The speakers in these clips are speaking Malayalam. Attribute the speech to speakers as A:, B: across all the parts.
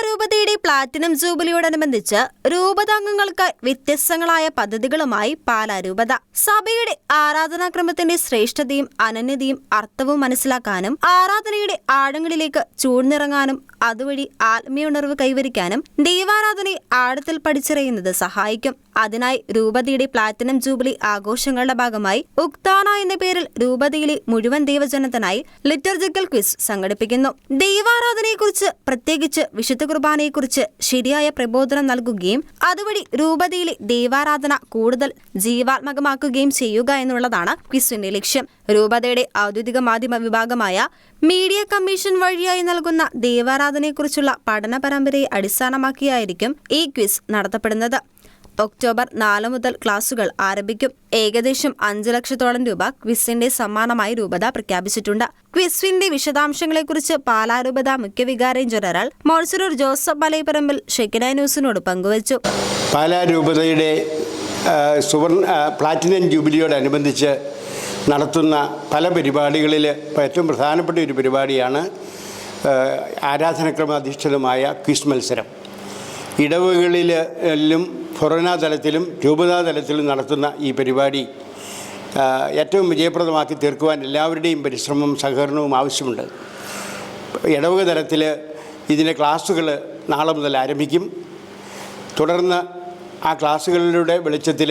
A: പാലാരൂപതയുടെ പ്ലാറ്റിനം ജൂബിലിയോടനുബന്ധിച്ച് രൂപതാംഗങ്ങൾക്ക് വ്യത്യസ്തങ്ങളായ പദ്ധതികളുമായി പാലാരൂപത. സഭയുടെ ആരാധനാക്രമത്തിന്റെ ശ്രേഷ്ഠതയും അനന്യതയും അർത്ഥവും മനസ്സിലാക്കാനും ആരാധനയുടെ ആഴങ്ങളിലേക്ക് ചൂഴ്ന്നിറങ്ങാനും അതുവഴി ആത്മീയ ഉണർവ് കൈവരിക്കാനും ദൈവാരാധനയെ ആഴത്തിൽ പഠിച്ചറിയുന്നത് സഹായിക്കും. അതിനായി രൂപതയുടെ പ്ലാറ്റിനം ജൂബിലി ആഘോഷങ്ങളുടെ ഭാഗമായി ഉക്താന എന്ന പേരിൽ രൂപതയിലെ മുഴുവൻ ദൈവജനത്തിനായി ലിറ്റർജിക്കൽ ക്വിസ് സംഘടിപ്പിക്കുന്നു. ദൈവാരാധനയെക്കുറിച്ച് പ്രത്യേകിച്ച് വിശുദ്ധ കുർബാനയെക്കുറിച്ച് ശരിയായ പ്രബോധനം നൽകുകയും അതുവഴി രൂപതയിലെ ദൈവാരാധന കൂടുതൽ ജീവാത്മകമാക്കുകയും ചെയ്യുക എന്നുള്ളതാണ് ക്വിസിന്റെ ലക്ഷ്യം. രൂപതയുടെ ഔദ്യോഗിക മാധ്യമ വിഭാഗമായ മീഡിയ കമ്മീഷൻ വഴിയായി നൽകുന്ന ദൈവാരാധനയെക്കുറിച്ചുള്ള പഠന പരമ്പരയെ അടിസ്ഥാനമാക്കിയായിരിക്കും ഈ ക്വിസ് നടത്തപ്പെടുന്നത്. ഒക്ടോബർ നാല് മുതൽ ക്ലാസുകൾ ആരംഭിക്കും. ഏകദേശം അഞ്ച് ലക്ഷത്തോളം രൂപ ക്വിസിന്റെ സമ്മാനമായി രൂപത പ്രഖ്യാപിച്ചിട്ടുണ്ട്. ക്വിസ്വിന്റെ വിശദാംശങ്ങളെക്കുറിച്ച് പാലാ രൂപത മുഖ്യ വികാരം ജനറൽ മോഴ്സറൂർ ജോസഫ് മലയപ്പറമ്പിൽ ഷെക്കിന ന്യൂസിനോട് പങ്കുവച്ചു.
B: പാലാ രൂപതയുടെ സുവർണ പ്ലാറ്റിനം ജൂബിലിയോടനുബന്ധിച്ച് നടത്തുന്ന പല പരിപാടികളിൽ ഏറ്റവും പ്രധാനപ്പെട്ട ഒരു പരിപാടിയാണ് ആരാധനക്രമാധിഷ്ഠിതമായ ക്വിസ് മത്സരം. ഇടവകളിലും ഫൊറോന തലത്തിലും രൂപതാ തലത്തിലും നടത്തുന്ന ഈ പരിപാടി ഏറ്റവും വിജയപ്രദമാക്കി തീർക്കുവാൻ എല്ലാവരുടെയും പരിശ്രമവും സഹകരണവും ആവശ്യമുണ്ട്. ഇടവക തലത്തിൽ ഇതിന്റെ ക്ലാസ്സുകൾ നാളെ മുതൽ ആരംഭിക്കും. തുടർന്ന് ആ ക്ലാസ്സുകളിലൂടെ വെളിച്ചത്തിൽ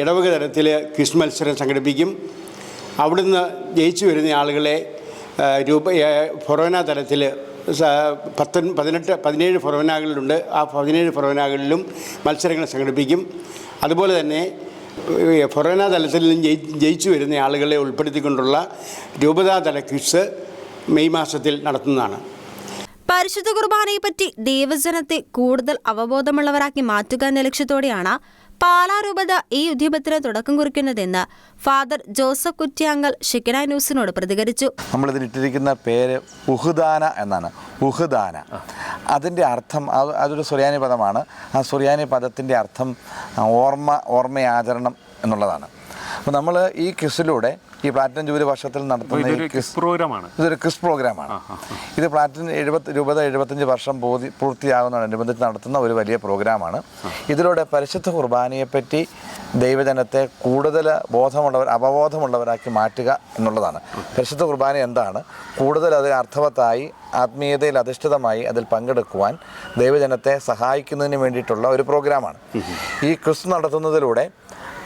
B: ഇടവക തലത്തിൽ ക്വിസ് മത്സരം സംഘടിപ്പിക്കും. അവിടുന്ന് ജയിച്ചു വരുന്ന ആളുകളെ രൂപ ഫൊറോന തലത്തിൽ പത്തൊൻ പതിനെട്ട് പതിനേഴ് ഫൊറവനാകളിലുണ്ട് ആ പതിനേഴ് ഫൊറവനാകളിലും മത്സരങ്ങൾ സംഘടിപ്പിക്കും. അതുപോലെ തന്നെ ഫൊറോന തലത്തിൽ നിന്ന് ജയി ജയിച്ചു വരുന്ന ആളുകളെ ഉൾപ്പെടുത്തിക്കൊണ്ടുള്ള രൂപതാതല ക്വിസ് മെയ് മാസത്തിൽ നടത്തുന്നതാണ്.
A: പരിശുദ്ധ കുർബാനയെപ്പറ്റി ദേവജനത്തെ കൂടുതൽ അവബോധമുള്ളവരാക്കി മാറ്റുക എന്ന ലക്ഷ്യത്തോടെയാണ് പാലാ രൂപത ഈ ഉദ്യമത്തിന് തുടക്കം കുറിക്കുന്നതെന്ന് ഫാദർ ജോസഫ് കുറ്റ്യാങ്കൽ ഷിക്കന ന്യൂസിനോട് പ്രതികരിച്ചു.
C: നമ്മൾ നമ്മളിതിനിട്ടിരിക്കുന്ന പേര് ഉഹുദാന എന്നാണ്. ഉഹുദാന. അതിന്റെ അർത്ഥം അത് അതൊരു സുറിയാനി പദമാണ്. ആ സുറിയാനി പദത്തിന്റെ അർത്ഥം ഓർമ്മ ഓർമ്മയാചരണം എന്നുള്ളതാണ്. അപ്പോൾ നമ്മൾ ഈ ക്വിസിലൂടെ ഈ പ്ലാറ്റിനം ജൂബിലി വർഷത്തിൽ നടത്തുന്ന ഈ ക്വിസ്
D: പ്രോഗ്രാമാണ്.
C: ഇതൊരു ക്വിസ് പ്രോഗ്രാമാണ്. ഇത് പ്ലാറ്റിനം എഴുപത്തി രൂപത എഴുപത്തഞ്ച് വർഷം പൂർത്തി പൂർത്തിയാകുന്നതോടനുബന്ധിച്ച് നടത്തുന്ന ഒരു വലിയ പ്രോഗ്രാമാണ്. ഇതിലൂടെ പരിശുദ്ധ കുർബാനയെപ്പറ്റി ദൈവജനത്തെ കൂടുതൽ ബോധമുള്ളവർ അവബോധമുള്ളവരാക്കി മാറ്റുക എന്നുള്ളതാണ്. പരിശുദ്ധ കുർബാന എന്താണ്? കൂടുതൽ അത് അർത്ഥവത്തായി ആത്മീയതയിൽ അധിഷ്ഠിതമായി അതിൽ പങ്കെടുക്കുവാൻ ദൈവജനത്തെ സഹായിക്കുന്നതിന് വേണ്ടിയിട്ടുള്ള ഒരു പ്രോഗ്രാമാണ്. ഈ ക്വിസ് നടത്തുന്നതിലൂടെ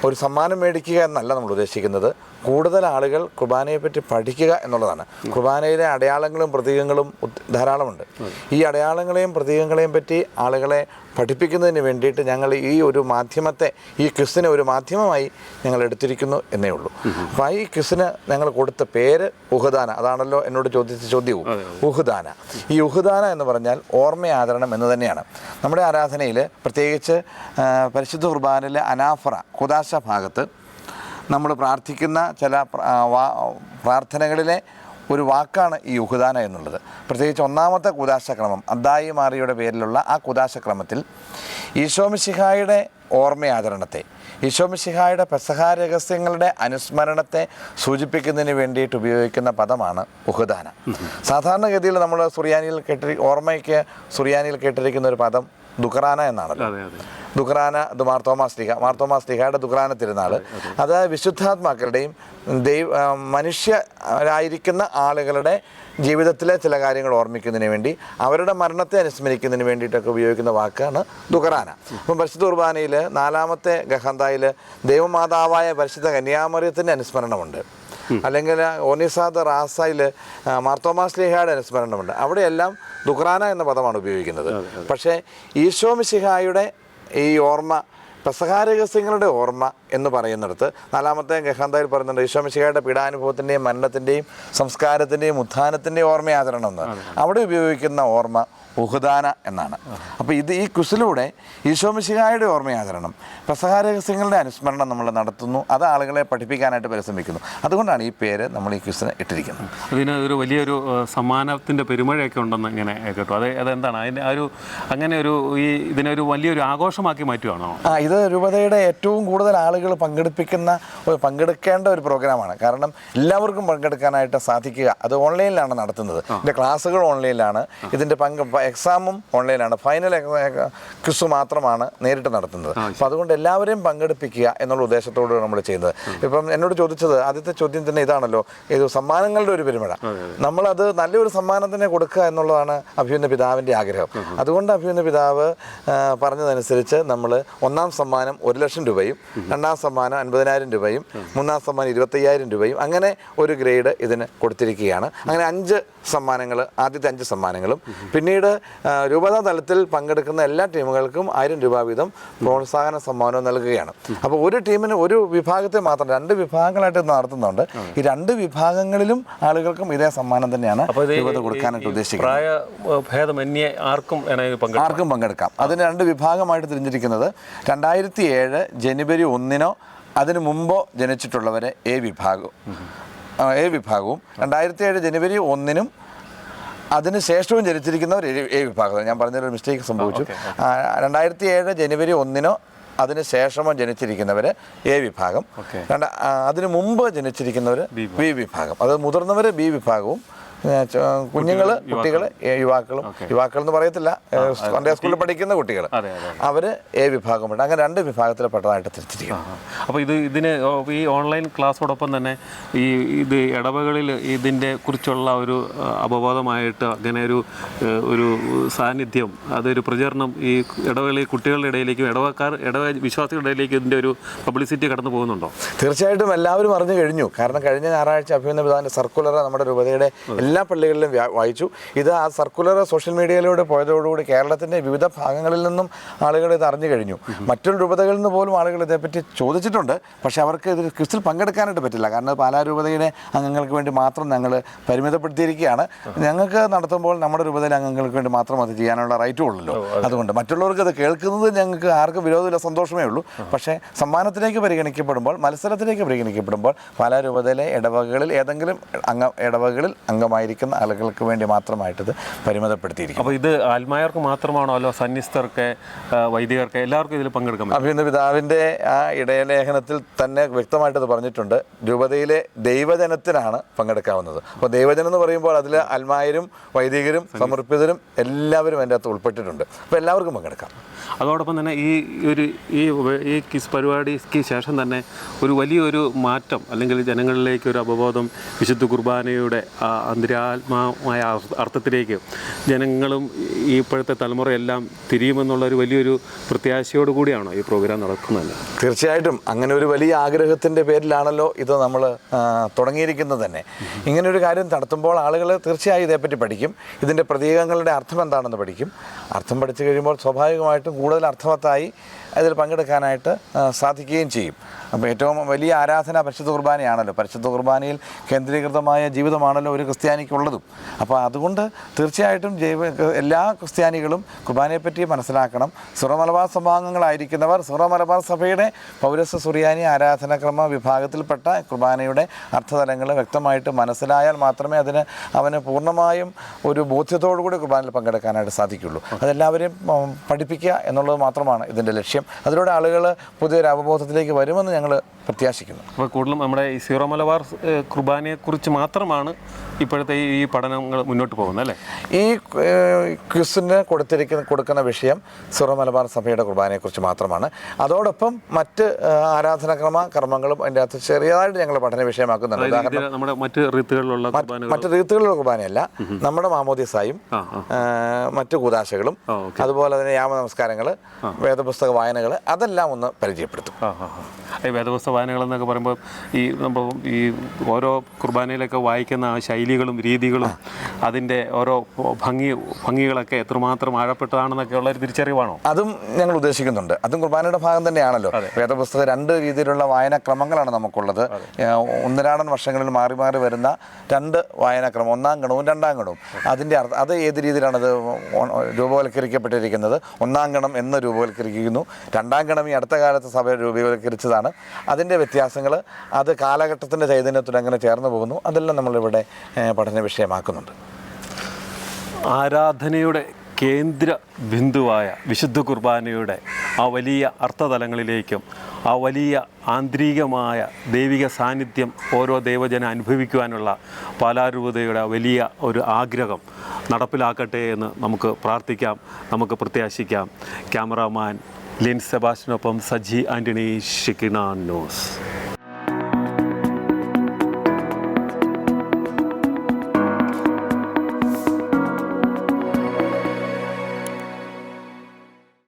C: ഒരു സമ്മാനം മേടിക്കുക എന്നല്ല നമ്മൾ ഉദ്ദേശിക്കുന്നത്. കൂടുതൽ ആളുകൾ കുർബാനയെ പറ്റി പഠിക്കുക എന്നുള്ളതാണ്. കുർബാനയിലെ അടയാളങ്ങളും പ്രതീകങ്ങളും ധാരാളമുണ്ട്. ഈ അടയാളങ്ങളെയും പ്രതീകങ്ങളെയും പറ്റി ആളുകളെ പഠിപ്പിക്കുന്നതിന് വേണ്ടിയിട്ട് ഞങ്ങൾ ഈ ഒരു മാധ്യമത്തെ ഈ ക്വിസിനെ ഒരു മാധ്യമമായി ഞങ്ങൾ എടുത്തിരിക്കുന്നു എന്നേ ഉള്ളൂ. അപ്പോൾ ഈ ക്വിസിന് ഞങ്ങൾ കൊടുത്ത പേര് ഉഹുദാന. അതാണല്ലോ എന്നോട് ചോദിച്ച ചോദ്യവും. ഉഹുദാന. ഈ ഉഹുദാന എന്ന് പറഞ്ഞാൽ ഓർമ്മയാചരണം എന്ന് തന്നെയാണ്. നമ്മുടെ ആരാധനയിൽ പ്രത്യേകിച്ച് പരിശുദ്ധ കുർബാനിലെ അനാഫറ കുദാശ ഭാഗത്ത് നമ്മൾ പ്രാർത്ഥിക്കുന്ന ചില പ്രാർത്ഥനകളിലെ ഒരു വാക്കാണ് ഈ ഉഹുദാന എന്നുള്ളത്. പ്രത്യേകിച്ച് ഒന്നാമത്തെ കുദാശക്രമം അദ്ദായി മാറിയുടെ പേരിലുള്ള ആ കുദാശക്രമത്തിൽ ഈശോമിശിഹായുടെ ഓർമ്മയാചരണത്തെ ഈശോമിശിഹായുടെ പെസഹാ രഹസ്യങ്ങളുടെ അനുസ്മരണത്തെ സൂചിപ്പിക്കുന്നതിന് വേണ്ടിയിട്ട് ഉപയോഗിക്കുന്ന പദമാണ് ഉഹുദാന സാധാരണഗതിയിൽ നമ്മൾ സുറിയാനിയിൽ കേട്ടി ഓർമ്മയ്ക്ക് സുറിയാനിയിൽ കേട്ടിരിക്കുന്ന ഒരു പദം ദുഖറാന എന്നാണ്
D: അതെ അതെ.
C: ദുഖറാന ഇത് മാർത്തോമാ സ്ലിഹ മാർത്തോമാ സ്ലിഹയുടെ ദുഖറാന തിരുനാൾ അത് വിശുദ്ധാത്മാക്കളുടെയും ദൈവ മനുഷ്യരായിരിക്കുന്ന ആളുകളുടെ ജീവിതത്തിലെ ചില കാര്യങ്ങൾ ഓർമ്മിക്കുന്നതിന് വേണ്ടി അവരുടെ മരണത്തെ അനുസ്മരിക്കുന്നതിന് വേണ്ടിയിട്ടൊക്കെ ഉപയോഗിക്കുന്ന വാക്കാണ് ദുഖറാന. അപ്പം പരിശുദ്ധ കുർബാനയിൽ നാലാമത്തെ ഗഹന്തായിൽ ദൈവമാതാവായ പരിശുദ്ധ കന്യാമറിയത്തിന്റെ അനുസ്മരണമുണ്ട്. അല്ലെങ്കിൽ ഓനിസാദ് റാസയിൽ മാർത്തോമാസ്ലിഹയുടെ അനുസ്മരണമുണ്ട്. അവിടെയെല്ലാം ദുഖ്റാന എന്ന പദമാണ് ഉപയോഗിക്കുന്നത്. പക്ഷേ ഈശോ മിശിഹായുടെ ഈ ഓർമ്മ പെസഹാരഹസ്യങ്ങളുടെ ഓർമ്മ എന്ന് പറയുന്നിടത്ത് നാലാമത്തെ ഗഹാന്തയിൽ പറയുന്നുണ്ട് ഈശോമിശിഹയുടെ പീഡാനുഭവത്തിന്റെയും മരണത്തിന്റെയും സംസ്കാരത്തിന്റെയും ഉത്ഥാനത്തിന്റെയും ഓർമ്മയാചരണം എന്ന്. അവിടെ ഉപയോഗിക്കുന്ന ഓർമ്മ ഉഹുദാന എന്നാണ്. അപ്പോൾ ഇത് ഈ കുസിലൂടെ ഈശോമിശിഹായുടെ ഓർമ്മയാചരണം പ്രസഹാരഹസ്യങ്ങളുടെ അനുസ്മരണം നമ്മൾ നടത്തുന്നു അത് ആളുകളെ പഠിപ്പിക്കാനായിട്ട് പരിശ്രമിക്കുന്നു. അതുകൊണ്ടാണ് ഈ പേര് നമ്മൾ ഈ ക്വിസിന് ഇട്ടിരിക്കുന്നത്.
D: അതിന് ഒരു വലിയൊരു സമ്മാനത്തിന്റെ പെരുമഴയൊക്കെ ഉണ്ടെന്ന് ഇങ്ങനെ കേട്ടു. അത് അതെന്താണ്? അതിന്റെ ആ ഒരു അങ്ങനെ ഒരു ഈ ഇതിനൊരു വലിയൊരു ആഘോഷമാക്കി മാറ്റുവാണോ?
C: ആ ഇത് രൂപതയുടെ ഏറ്റവും കൂടുതൽ ആളുകൾ ആളുകൾ പങ്കെടുപ്പിക്കുന്ന ഒരു പങ്കെടുക്കേണ്ട ഒരു പ്രോഗ്രാമാണ്. കാരണം എല്ലാവർക്കും പങ്കെടുക്കാനായിട്ട് സാധിക്കുക. അത് ഓൺലൈനിലാണ് നടത്തുന്നത്. ഇതിന്റെ ക്ലാസ്സുകൾ ഓൺലൈനിലാണ്. ഇതിന്റെ പങ്ക് എക്സാമും ഓൺലൈനിലാണ്. ഫൈനൽ ക്വിസ് മാത്രമാണ് നേരിട്ട് നടത്തുന്നത്. അപ്പോൾ അതുകൊണ്ട് എല്ലാവരെയും പങ്കെടുപ്പിക്കുക എന്നുള്ള ഉദ്ദേശത്തോട് നമ്മൾ ചെയ്യുന്നത്. ഇപ്പം എന്നോട് ചോദിച്ചത് ആദ്യത്തെ ചോദ്യം തന്നെ ഇതാണല്ലോ. ഇത് സമ്മാനങ്ങളുടെ ഒരു പെരുമഴ. നമ്മളത് നല്ലൊരു സമ്മാനം തന്നെ കൊടുക്കുക എന്നുള്ളതാണ് അഭിയുന്ന പിതാവിന്റെ ആഗ്രഹം. അതുകൊണ്ട് അഭിയുന്ന പിതാവ് പറഞ്ഞതനുസരിച്ച് നമ്മൾ ഒന്നാം സമ്മാനം ഒരു ലക്ഷം രൂപയും രണ്ടാം സമ്മാനം അൻപതിനായിരം രൂപയും മൂന്നാം സമ്മാനം ഇരുപത്തയ്യായിരം രൂപയും അങ്ങനെ ഒരു ഗ്രേഡ് ഇതിന് കൊടുത്തിരിക്കുകയാണ്. അങ്ങനെ അഞ്ച് സമ്മാനങ്ങൾ ആദ്യത്തെ അഞ്ച് സമ്മാനങ്ങളും. പിന്നീട് രൂപതാ തലത്തിൽ പങ്കെടുക്കുന്ന എല്ലാ ടീമുകൾക്കും ആയിരം രൂപ വീതം പ്രോത്സാഹന സമ്മാനവും നൽകുകയാണ്. അപ്പോൾ ഒരു ടീമിന് ഒരു വിഭാഗത്തെ മാത്രം രണ്ട് വിഭാഗങ്ങളായിട്ട് നടത്തുന്നുണ്ട്. ഈ രണ്ട് വിഭാഗങ്ങളിലും ആളുകൾക്കും ഇതേ സമ്മാനം തന്നെയാണ് രൂപത കൊടുക്കാനായിട്ട് ഉദ്ദേശിക്കുന്നത്.
D: ആർക്കും പങ്കെടുക്കാം?
C: അതിന് രണ്ട് വിഭാഗമായിട്ട് തിരിഞ്ഞിരിക്കുന്നത്. രണ്ടായിരത്തി ഏഴ് ജനുവരി ഒന്നിനോ അതിനു മുമ്പോ ജനിച്ചിട്ടുള്ളവരെ എ വിഭാഗം. എ വിഭാഗവും രണ്ടായിരത്തി ഏഴ് ജനുവരി ഒന്നിനും അതിന് ശേഷവും ജനിച്ചിരിക്കുന്നവർ എ- വിഭാഗം. ഞാൻ പറഞ്ഞൊരു മിസ്റ്റേക്ക് സംഭവിച്ചു. രണ്ടായിരത്തി ഏഴ് ജനുവരി ഒന്നിനോ അതിന് ശേഷമോ ജനിച്ചിരിക്കുന്നവർ എ വിഭാഗം. രണ്ട അതിനു മുമ്പ് ജനിച്ചിരിക്കുന്നവർ ബി വിഭാഗം. അത് മുതിർന്നവർ ബി വിഭാഗവും കുഞ്ഞുങ്ങൾ കുട്ടികൾ യുവാക്കളും. യുവാക്കൾ എന്ന് പറയത്തില്ല. സൺഡേ സ്കൂളിൽ പഠിക്കുന്ന കുട്ടികൾ. അവർ എ വിഭാഗമുണ്ട്. അങ്ങനെ രണ്ട് വിഭാഗത്തിൽപ്പെട്ടതായിട്ട് തിരിച്ചിരിക്കുന്നു.
D: അപ്പോൾ ഇത് ഇതിന് ഈ ഓൺലൈൻ ക്ലാസ്സോടൊപ്പം തന്നെ ഈ ഇത് ഇടവകളിൽ ഇതിന്റെ കുറിച്ചുള്ള ഒരു അപബോധമായിട്ട് അങ്ങനെ ഒരു ഒരു സാന്നിധ്യം അതൊരു പ്രചരണം ഈ ഇടവകളിൽ കുട്ടികളുടെ ഇടയിലേക്കും ഇടവക്കാർ ഇടവ വിശ്വാസികളുടെ ഇടയിലേക്കും ഇതിന്റെ ഒരു പബ്ലിസിറ്റി കടന്നു പോകുന്നുണ്ടോ?
C: തീർച്ചയായിട്ടും എല്ലാവരും അറിഞ്ഞു കഴിഞ്ഞു. കാരണം കഴിഞ്ഞ ഞായറാഴ്ച അഭിനന്ദ പിതാവിന്റെ സർക്കുലർ നമ്മുടെ രൂപതയുടെ എല്ലാ പള്ളികളിലും വ്യാ- വായിച്ചു. ഇത് ആ സർക്കുലർ സോഷ്യൽ മീഡിയയിലൂടെ പോയതോടുകൂടി കേരളത്തിന്റെ വിവിധ ഭാഗങ്ങളിൽ നിന്നും ആളുകൾ ഇത് അറിഞ്ഞു കഴിഞ്ഞു. മറ്റൊരു രൂപതകളിൽ നിന്ന് പോലും ആളുകൾ ഇതേപ്പറ്റി ചോദിച്ചിട്ടുണ്ട്. പക്ഷേ അവർക്ക് ഇത് ക്വിസിൽ പങ്കെടുക്കാനായിട്ട് പറ്റില്ല. കാരണം പാലാരൂപതയുടെ പാലാ രൂപതയുടെ അംഗങ്ങൾക്ക് വേണ്ടി മാത്രം ഞങ്ങൾ പരിമിതപ്പെടുത്തിയിരിക്കുകയാണ്. ഞങ്ങൾക്ക് നടത്തുമ്പോൾ നമ്മുടെ രൂപതയിലെ അംഗങ്ങൾക്ക് വേണ്ടി മാത്രം അത് ചെയ്യാനുള്ള റൈറ്റും ഉള്ളല്ലോ. അതുകൊണ്ട് മറ്റുള്ളവർക്ക് അത് കേൾക്കുന്നത് ഞങ്ങൾക്ക് ആർക്കും വിരോധമില്ല സന്തോഷമേ ഉള്ളൂ. പക്ഷേ സമ്മാനത്തിലേക്ക് പരിഗണിക്കപ്പെടുമ്പോൾ മത്സരത്തിലേക്ക് പരിഗണിക്കപ്പെടുമ്പോൾ പാലാരൂപതയിലെ ഇടവകകളിൽ ഏതെങ്കിലും അംഗ ഇടവകകളിൽ അംഗമായിരിക്കുന്ന ആളുകൾക്ക് വേണ്ടി മാത്രമായിട്ടത് പരിമിതപ്പെടുത്തിയിരിക്കും
D: അപ്പോൾ ഇത് ആത്മായർക്ക് മാത്രമാണോ അല്ലോ സന്യസ്തർക്ക് വൈദികർക്ക് എല്ലാവർക്കും ഇതിൽ പങ്കെടുക്കാൻ പറ്റും?
C: അഭിനന്ദ പിതാവിന്റെ ആ ഇടയലേഖനത്തിൽ തന്നെ വ്യക്തമായിട്ടത് പറഞ്ഞിട്ടുണ്ട്. രൂപതയിലെ ദൈവജനത്തിനാണ് പങ്കെടുക്കാവുന്നത്. അപ്പോൾ ദൈവജനം എന്ന് പറയുമ്പോൾ അതിൽ അൽമായരും വൈദികരും സമർപ്പിതരും എല്ലാവരും അതിന്റെ അകത്ത് ഉൾപ്പെട്ടിട്ടുണ്ട്. അപ്പോൾ എല്ലാവർക്കും പങ്കെടുക്കാം.
D: അതോടൊപ്പം തന്നെ ഈ ഒരു ഈ ഈ കിസ് പരിപാടിക്ക് ശേഷം തന്നെ ഒരു വലിയൊരു മാറ്റം അല്ലെങ്കിൽ ജനങ്ങളിലേക്ക് ഒരു അവബോധം വിശുദ്ധ കുർബാനയുടെ ആ അർത്ഥ- അർത്ഥത്തിലേക്ക് ജനങ്ങളും ഈ ഇപ്പോഴത്തെ തലമുറയെല്ലാം തിരിയുമെന്നുള്ള ഒരു വലിയൊരു പ്രത്യാശയോട് കൂടിയാണോ ഈ പ്രോഗ്രാം നടക്കുന്നത്?
C: തീർച്ചയായിട്ടും. അങ്ങനെ ഒരു വലിയ ആഗ്രഹത്തിന്റെ പേരിലാണല്ലോ ഇത് നമ്മൾ തുടങ്ങിയിരിക്കുന്നത് തന്നെ. ഇങ്ങനെ ഒരു കാര്യം നടത്തുമ്പോൾ ആളുകൾ തീർച്ചയായും ഇതേപ്പറ്റി പഠിക്കും. ഇതിന്റെ പ്രതീകങ്ങളുടെ അർത്ഥം എന്താണെന്ന് പഠിക്കും. അർത്ഥം പഠിച്ചു കഴിയുമ്പോൾ സ്വാഭാവികമായിട്ടും കൂടുതൽ അർത്ഥവത്തായി അതിൽ പങ്കെടുക്കാനായിട്ട് സാധിക്കുകയും ചെയ്യും. അപ്പോൾ ഏറ്റവും വലിയ ആരാധന പരിശുദ്ധ കുർബാനയാണല്ലോ. പരിശുദ്ധ കുർബാനയിൽ കേന്ദ്രീകൃതമായ ജീവിതമാണല്ലോ ഒരു ക്രിസ്ത്യാനിക്കുള്ളതും. അപ്പോൾ അതുകൊണ്ട് തീർച്ചയായിട്ടും ജൈവ എല്ലാ ക്രിസ്ത്യാനികളും കുർബാനയെപ്പറ്റി മനസ്സിലാക്കണം. സുറമലബാർ സംഭാഗങ്ങളായിരിക്കുന്നവർ സഭാംഗങ്ങളായിരിക്കുന്നവർ സുറ സഭയുടെ പൗരസ്വ സുറിയാനി ആരാധനാക്രമ വിഭാഗത്തിൽപ്പെട്ട കുർബാനയുടെ അർത്ഥതലങ്ങൾ വ്യക്തമായിട്ട് മനസ്സിലായാൽ മാത്രമേ അതിന് അവന് പൂർണമായും ഒരു ബോധ്യത്തോടു കൂടി കുർബാനയിൽ പങ്കെടുക്കാനായിട്ട് സാധിക്കുകയുള്ളൂ അതെല്ലാവരെയും പഠിപ്പിക്കുക എന്നുള്ളത് മാത്രമാണ് ഇതിന്റെ ലക്ഷ്യം. അതിലൂടെ ആളുകൾ പുതിയൊരു അവബോധത്തിലേക്ക് വരുമെന്ന് ഞങ്ങൾ പ്രത്യാശിക്കുന്നു.
D: അപ്പോൾ കൂടുതലും നമ്മുടെ ഈ സീറോ മലബാർ കുർബാനയെക്കുറിച്ച് മാത്രമാണ് ഇപ്പോഴത്തെ ഈ- പഠനങ്ങൾ മുന്നോട്ട് പോകുന്നത് അല്ലേ?
C: ഈ ക്വിസിന് കൊടുത്തിരിക്കുന്ന കൊടുക്കുന്ന വിഷയം സീറോ മലബാർ സഭയുടെ കുർബാനയെക്കുറിച്ച് മാത്രമാണ്. അതോടൊപ്പം മറ്റ് ആരാധനക്രമ കർമ്മങ്ങളും അതിന്റെ അകത്ത് ചെറിയതായിട്ട് ഞങ്ങൾ പഠന വിഷയമാക്കുന്നുണ്ട്. ഉദാഹരണം
D: നമ്മുടെ മറ്റ് റീത്തുകളിലുള്ള
C: മറ്റ് റീത്തുകളിലുള്ള കുർബാനയല്ല നമ്മുടെ മാമോദിസായും മറ്റ് കൂതാശകളും അതുപോലെ തന്നെ യാമ നമസ്കാരങ്ങൾ വേദപുസ്തക വായനകൾ അതെല്ലാം ഒന്ന് പരിചയപ്പെടുത്തും.
D: ഈ വേദപുസ്തക വായനകൾ എന്നൊക്കെ പറയുമ്പോൾ ഈ നമ്മൾ ഈ ഓരോ കുർബാനയിലൊക്കെ വായിക്കുന്ന ശൈലികളും രീതികളും അതിന്റെ ഓരോ ഭംഗി ഭംഗികളൊക്കെ എത്രമാത്രം ആഴപ്പെട്ടതാണെന്നൊക്കെ ഉള്ള ഒരു തിരിച്ചറിവാണോ?
C: അതും ഞങ്ങൾ ഉദ്ദേശിക്കുന്നുണ്ട്. അതും കുർബാനയുടെ ഭാഗം തന്നെയാണല്ലോ. വേദപുസ്തക രണ്ട് രീതിയിലുള്ള വായനാക്രമങ്ങളാണ് നമുക്കുള്ളത്. ഒന്നരാടൻ വർഷങ്ങളിൽ മാറി മാറി വരുന്ന രണ്ട് വായനാക്രമം ഒന്നാം ഗണവും രണ്ടാം ഗണവും. അതിന്റെ അർത്ഥം അത് ഏത് രീതിയിലാണ് അത് ഓ- രൂപവൽക്കരിക്കപ്പെട്ടിരിക്കുന്നത്? ഒന്നാം ഗണം എന്ന് രൂപവൽക്കരിക്കുന്നു. രണ്ടാം ഈ അടുത്ത കാലത്ത് സഭ രൂപീകരിച്ചതാണ്. അതിന്റെ വ്യത്യാസങ്ങൾ അത് കാലഘട്ടത്തിന്റെ ചൈതന്യത്തോട് അങ്ങനെ ചേർന്ന് പോകുന്നു. അതെല്ലാം നമ്മളിവിടെ പഠന വിഷയമാക്കുന്നുണ്ട്.
D: ആരാധനയുടെ കേന്ദ്ര ബിന്ദുവായ വിശുദ്ധ കുർബാനയുടെ ആ വലിയ അർത്ഥതലങ്ങളിലേക്കും ആ വലിയ ആന്തരികമായ ദൈവിക സാന്നിധ്യം ഓരോ ദൈവജന അനുഭവിക്കുവാനുള്ള പാലാരൂപതയുടെ വലിയ ഒരു ആഗ്രഹം നടപ്പിലാക്കട്ടെ എന്ന് നമുക്ക് പ്രാർത്ഥിക്കാം. നമുക്ക് പ്രത്യാശിക്കാം. ക്യാമറാമാൻ ലിൻ സെബാസ്റ്റിനൊപ്പം സജി ആന്റണി ഷിക്കിണ ന്യൂസ്